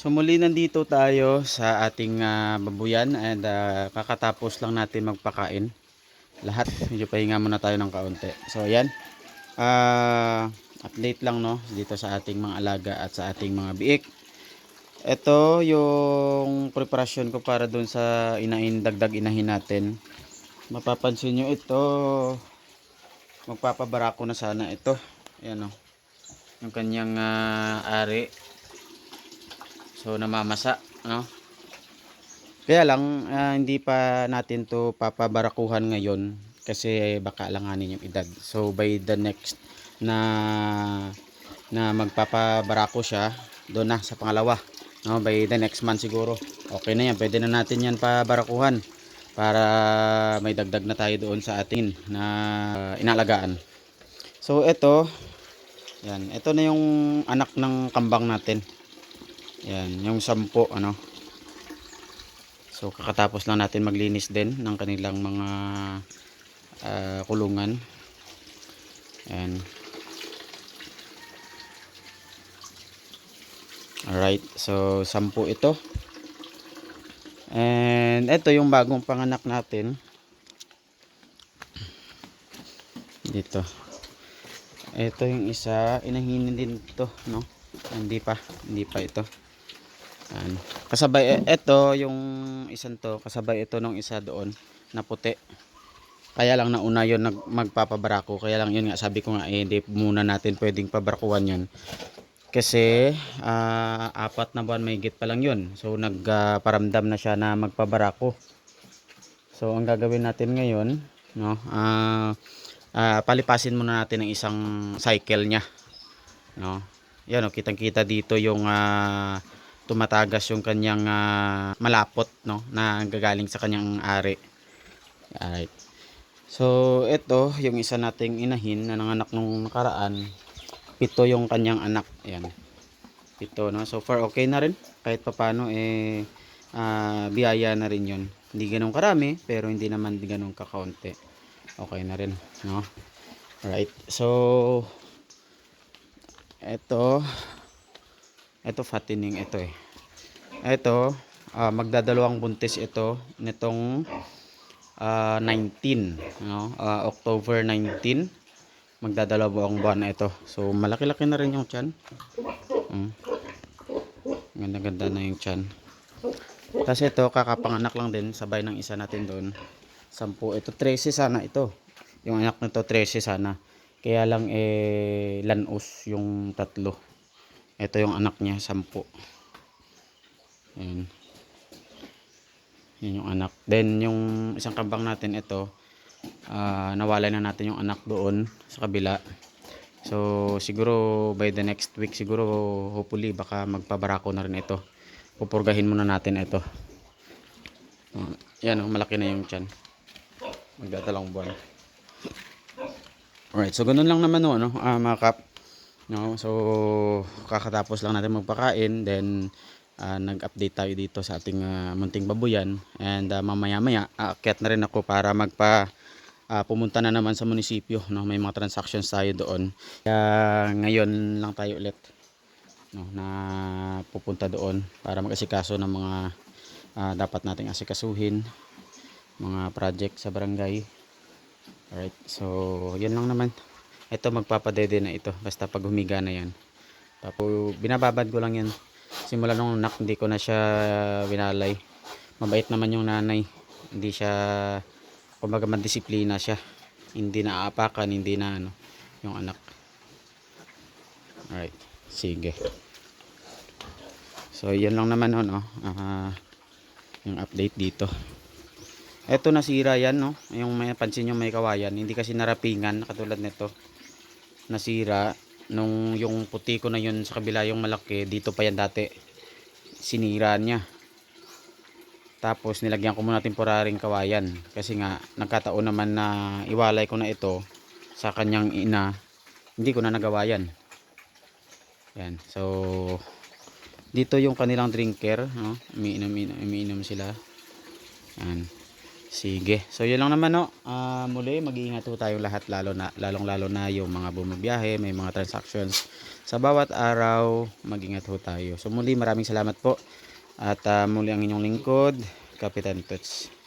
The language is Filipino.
So muli nandito tayo sa ating ah, babuyan and ah, kakatapos lang natin magpakain. Lahat, medyo pahinga muna tayo ng kaunti. So ayan, ah, update lang no dito sa ating mga alaga at sa ating mga biik. Ito yung preparasyon ko para dun sa inain, dagdag inahin natin. Mapapansin nyo ito, magpapabarako na sana ito. Ayan o, yung kanyang ah, ari. So namamasa, no? Kaya lang ah, hindi pa natin to papabarakuhan ngayon kasi baka alanganin yung edad. So by the next na na magpapabarako siya doon na sa pangalawa. No, by the next month siguro. Okay na yan, pwede na natin yan pabarakuhan para may dagdag na tayo doon sa atin na inalagaan. So ito, yan, ito na yung anak ng kambang natin. Yan, yung sampo ano. So kakatapos lang natin maglinis din ng kanilang mga ah, kulungan. Yan. Alright, so sampu ito. And ito yung bagong panganak natin. Dito. Ito yung isa, inahinin din ito, no? Hindi pa, hindi pa ito. Yan. Kasabay, ito yung isang to, kasabay ito nung isa doon na puti. Kaya lang nauna yun nag, magpapabarako. Kaya lang yun nga, sabi ko nga, eh, hindi muna natin pwedeng pabarakuan yun. Kasi, ah, apat na buwan may git pa lang yun. So, nagparamdam na siya na magpabarako. So, ang gagawin natin ngayon, no, ah, ah, palipasin muna natin ang isang cycle niya. No? Yan, oh, kitang-kita dito yung ah, tumatagas yung kanyang ah, malapot no na gagaling sa kanyang ari. Alright. So ito yung isa nating inahin na nanganak nung nakaraan. Pito yung kanyang anak. Ayan. Pito no. So far okay na rin. Kahit papano eh ah, biyaya na rin yun. Hindi ganun karami pero hindi naman ganun kakaunti. Okay na rin no. Alright. So ito ito fattening ito eh. Ito, ah, magdadalawang buntis ito nitong ah, 19, no? Ah, October 19. Magdadalawang buwan ito. So malaki-laki na rin yung tiyan. Mm. Ganda-ganda na yung tiyan. Kasi ito kakapanganak lang din sabay ng isa natin doon. 10 ito 13 sana ito. Yung anak nito 13 sana. Kaya lang eh lanos yung tatlo. Ito yung anak niya, sampu. Ayan. Yan yung anak. Then, yung isang kambang natin, ito, ah, nawalay na natin yung anak doon sa kabila. So, siguro by the next week, siguro hopefully baka magpabarako na rin ito. Pupurgahin muna natin ito. Ah, yan, oh, malaki na yung tiyan. Magdadalawang buwan. Alright, so ganun lang naman no, ano, ah, mga kap. No, so kakatapos lang natin magpakain, then ah, nag-update tayo dito sa ating ah, munting babuyan. And ah, mamaya-maya aakyat na rin ako para magpa ah, pumunta na naman sa munisipyo, no, may mga transactions tayo doon. Kaya ngayon lang tayo ulit no, na pupunta doon para mag-asikaso ng mga ah, dapat nating asikasuhin, mga project sa barangay. Alright, so yun lang naman ito magpapadede na ito. Basta pag humiga na yan tapos binababad ko lang yan simula nung nak hindi ko na siya binalay mabait naman yung nanay. Hindi siya kumbaga mandisiplina siya. Hindi na aapakan hindi na ano yung anak. Alright sige. So yun lang naman ano ah, yung update dito. Eto nasira yan no? Yung may pansin yung may kawayan. Hindi kasi narapingan katulad nito nasira nung yung puti ko na yun sa kabila yung malaki dito pa yan dati sinira niya. Tapos nilagyan ko muna temporaring kawayan. Kasi nga nagkataon naman na iwalay ko na ito sa kanyang ina. Hindi ko na nagawa yan. Yan. So dito yung kanilang drinker no? umiinom, umiinom sila. Yan Sige. So yun lang naman no. Ah, muli mag-iingat ho tayo lahat lalo na lalong lalo na yung mga bumabiyahe, may mga transactions sa bawat araw, mag-ingat ho tayo. So muli maraming salamat po. At ah, muli ang inyong lingkod, Kapitan Toots.